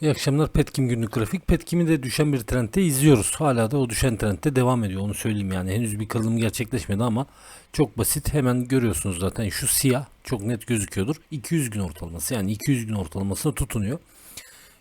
İyi akşamlar Petkim günlük grafik. Petkim'i de düşen bir trendde izliyoruz. Hala da o düşen trendde devam ediyor onu söyleyeyim yani. Henüz bir kırılım gerçekleşmedi ama çok basit. Hemen görüyorsunuz zaten şu siyah çok net gözüküyordur. 200 gün ortalaması yani 200 gün ortalamasına tutunuyor.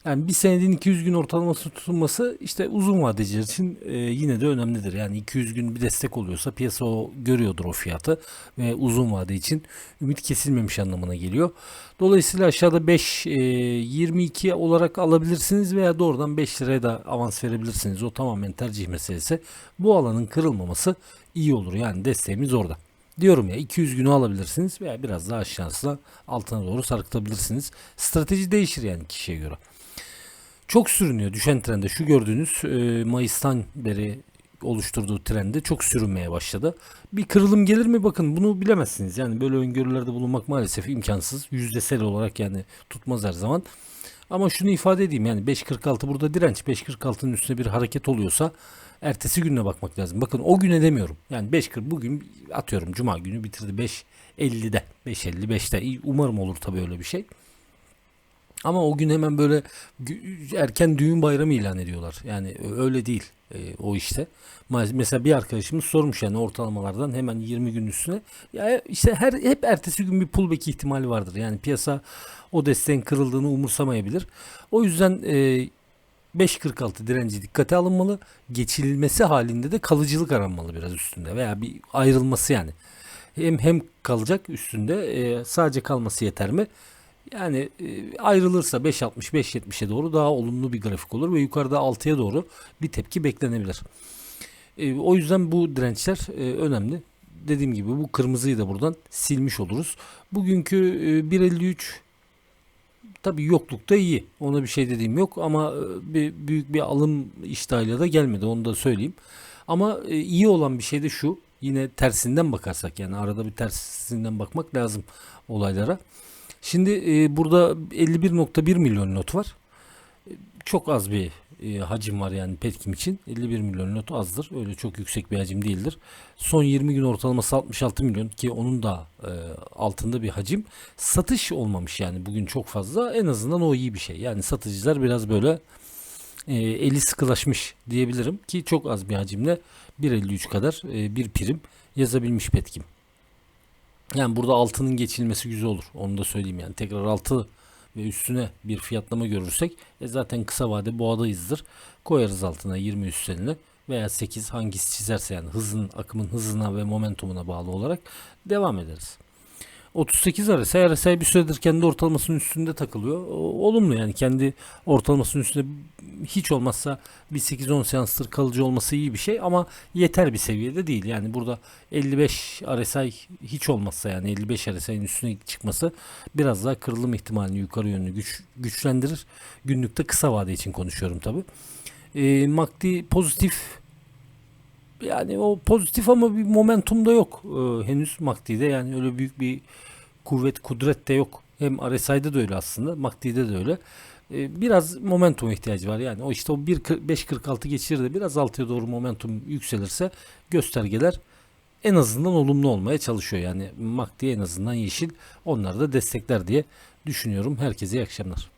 Yani bir senedin 200 gün ortalaması tutunması işte uzun vadeciler için e, yine de önemlidir. Yani 200 gün bir destek oluyorsa piyasa o görüyordur o fiyatı ve uzun vade için ümit kesilmemiş anlamına geliyor. Dolayısıyla aşağıda 5 e, 22 olarak alabilirsiniz veya doğrudan 5 liraya da avans verebilirsiniz. O tamamen tercih meselesi. Bu alanın kırılmaması iyi olur. Yani desteğimiz orada. Diyorum ya 200 günü alabilirsiniz veya biraz daha aşağısına altına doğru sarkıtabilirsiniz. Strateji değişir yani kişiye göre. Çok sürünüyor düşen trende. Şu gördüğünüz e, Mayıs'tan beri oluşturduğu trende çok sürünmeye başladı. Bir kırılım gelir mi bakın bunu bilemezsiniz. Yani böyle öngörülerde bulunmak maalesef imkansız. Yüzdesel olarak yani tutmaz her zaman. Ama şunu ifade edeyim yani 5.46 burada direnç 5.46'nın üstüne bir hareket oluyorsa ertesi gününe bakmak lazım. Bakın o güne demiyorum. Yani 5.40 bugün atıyorum cuma günü bitirdi 5.50'de 5.55'te. Umarım olur tabii öyle bir şey. Ama o gün hemen böyle erken düğün bayramı ilan ediyorlar. Yani öyle değil e, o işte. Mesela bir arkadaşımız sormuş yani ortalamalardan hemen 20 gün üstüne. Ya işte her hep ertesi gün bir pullback ihtimali vardır. Yani piyasa o desteğin kırıldığını umursamayabilir. O yüzden e, 5.46 direnci dikkate alınmalı. Geçilmesi halinde de kalıcılık aranmalı biraz üstünde veya bir ayrılması yani. Hem hem kalacak üstünde e, sadece kalması yeter mi? Yani e, ayrılırsa 5.60 5.70'e doğru daha olumlu bir grafik olur ve yukarıda 6'ya doğru bir tepki beklenebilir. E, o yüzden bu dirençler e, önemli. Dediğim gibi bu kırmızıyı da buradan silmiş oluruz. Bugünkü e, 1.53 tabi yoklukta iyi. Ona bir şey dediğim yok ama bir büyük bir alım iştahıyla da gelmedi onu da söyleyeyim. Ama iyi olan bir şey de şu. Yine tersinden bakarsak yani arada bir tersinden bakmak lazım olaylara. Şimdi e, burada 51.1 milyon not var. E, Çok az bir e, hacim var yani Petkim için. 51 milyon not azdır. Öyle çok yüksek bir hacim değildir. Son 20 gün ortalaması 66 milyon ki onun da e, altında bir hacim. Satış olmamış yani bugün çok fazla. En azından o iyi bir şey. Yani satıcılar biraz böyle e, eli sıkılaşmış diyebilirim ki çok az bir hacimle 1.53 kadar e, bir prim yazabilmiş Petkim. Yani burada altının geçilmesi güzel olur. Onu da söyleyeyim yani. Tekrar altı ve üstüne bir fiyatlama görürsek e zaten kısa vade boğadayızdır. Koyarız altına 20 üstlerine veya 8 hangisi çizerse yani hızın akımın hızına ve momentumuna bağlı olarak devam ederiz. 38 RSI, RSI bir süredir kendi ortalamasının üstünde takılıyor. Olumlu yani kendi ortalamasının üstünde hiç olmazsa bir 8-10 seanstır kalıcı olması iyi bir şey ama yeter bir seviyede değil. Yani burada 55 RSI hiç olmazsa yani 55 RSI'nin üstüne çıkması biraz daha kırılım ihtimalini yukarı yönlü güç, güçlendirir. Günlükte kısa vade için konuşuyorum tabi. E, MACD pozitif yani o pozitif ama bir momentum da yok e, henüz MACD'de yani öyle büyük bir kuvvet kudret de yok. Hem RSI'de de öyle aslında MACD'de de öyle. E, biraz momentum ihtiyacı var yani o işte o 1.40 5.46 geçirir de biraz altıya doğru momentum yükselirse göstergeler en azından olumlu olmaya çalışıyor. Yani MACD en azından yeşil onları da destekler diye düşünüyorum. Herkese iyi akşamlar.